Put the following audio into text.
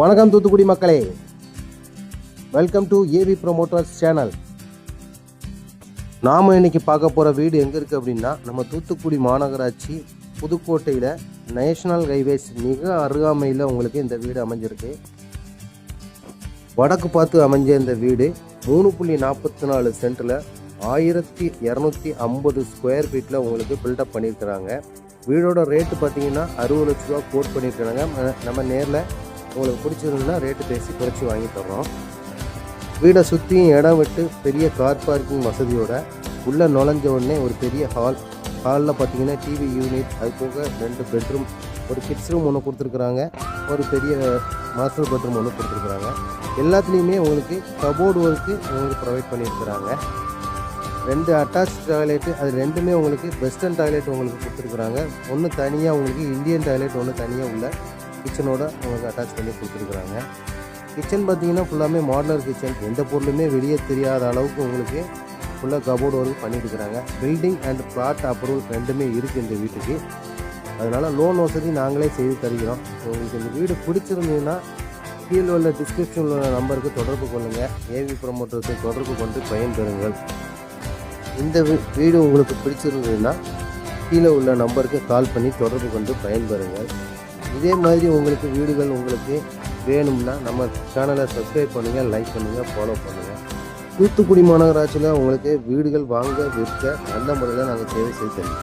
வணக்கம் தூத்துக்குடி மக்களே. Welcome to AV promoters channel நாம் இன்னைக்கு பார்க்க போகிற வீடு எங்கே இருக்குது அப்படின்னா நம்ம தூத்துக்குடி மாநகராட்சி புதுக்கோட்டையில் நேஷனல் ஹைவேஸ் மிக அருகாமையில் உங்களுக்கு இந்த வீடு அமைஞ்சிருக்கு. வடக்கு பார்த்து அமைஞ்ச இந்த வீடு மூணு புள்ளி நாற்பத்தி நாலு சென்ட்டில் ஆயிரத்தி இரநூத்தி ஐம்பது ஸ்கொயர் ஃபீட்டில் உங்களுக்கு பில்டப் பண்ணியிருக்கிறாங்க. வீடோட ரேட்டு பார்த்தீங்கன்னா அறுபது லட்ச ரூபா கோட் பண்ணியிருக்கிறாங்க. நம்ம நேரில் உங்களுக்கு பிடிச்சிருந்தா ரேட்டு பேசி குறைச்சி வாங்கி தர்றோம். வீடை சுற்றியும் இடம் விட்டு பெரிய கார் பார்க்கிங் வசதியோட உள்ளே நுழைஞ்ச உடனே ஒரு பெரிய ஹால் ஹாலில் பார்த்தீங்கன்னா டிவி யூனிட் அது போக ரெண்டு பெட்ரூம் ஒரு கிட்ஸ் ரூம் ஒன்று கொடுத்துருக்குறாங்க. ஒரு பெரிய மாஸ்டர் பெட்ரூம் ஒன்று கொடுத்துருக்குறாங்க. எல்லாத்துலேயுமே உங்களுக்கு கபோர்டு ஒர்க்கு உங்களுக்கு ப்ரொவைட் பண்ணியிருக்கிறாங்க. ரெண்டு அட்டாச் டாய்லெட்டு அது ரெண்டுமே உங்களுக்கு வெஸ்டர்ன் டாய்லெட் உங்களுக்கு கொடுத்துருக்குறாங்க. ஒன்று தனியாக உங்களுக்கு இந்தியன் டாய்லெட் ஒன்று தனியாக உள்ள கிச்சனோட உங்களுக்கு அட்டாச் பண்ணி கொடுத்துருக்குறாங்க. கிச்சன் பார்த்தீங்கன்னா ஃபுல்லாமே மாடலர் கிச்சன் எந்த பொருளுமே வெளியே தெரியாத அளவுக்கு உங்களுக்கு ஃபுல்லாக கபோர்டு ஒர்க் பண்ணிட்டுருக்குறாங்க பில்டிங் அண்ட் பிளாட் அப்ரூவல் ரெண்டுமே இருக்குது இந்த வீட்டுக்கு. அதனால் லோன் வசதி நாங்களே செய்து தருகிறோம். உங்களுக்கு இந்த வீடு பிடிச்சிருந்ததுன்னா கீழே உள்ள டிஸ்கிரிப்ஷனில் உள்ள நம்பருக்கு தொடர்பு கொள்ளுங்கள் ஏவி ப்ரொமோட்டருக்கு தொடர்பு கொண்டு பயன்பெறுங்கள். இந்த வீ- வீடு உங்களுக்கு பிடிச்சிருந்ததுன்னா கீழே உள்ள நம்பருக்கு கால் பண்ணி தொடர்பு கொண்டு பயன்பெறுங்கள். இதே மாதிரி உங்களுக்கு வீடுகள் உங்களுக்கு வேணும்னா நம்ம சேனலை சப்ஸ்கிரைப் பண்ணுங்கள் லைக் பண்ணுங்கள் ஃபாலோ பண்ணுங்கள் தூத்துக்குடி மாநகராட்சியில் உங்களுக்கு வீடுகள் வாங்க விற்க நல்ல முறையில் நாங்கள் சேவை செய்து தருவோம்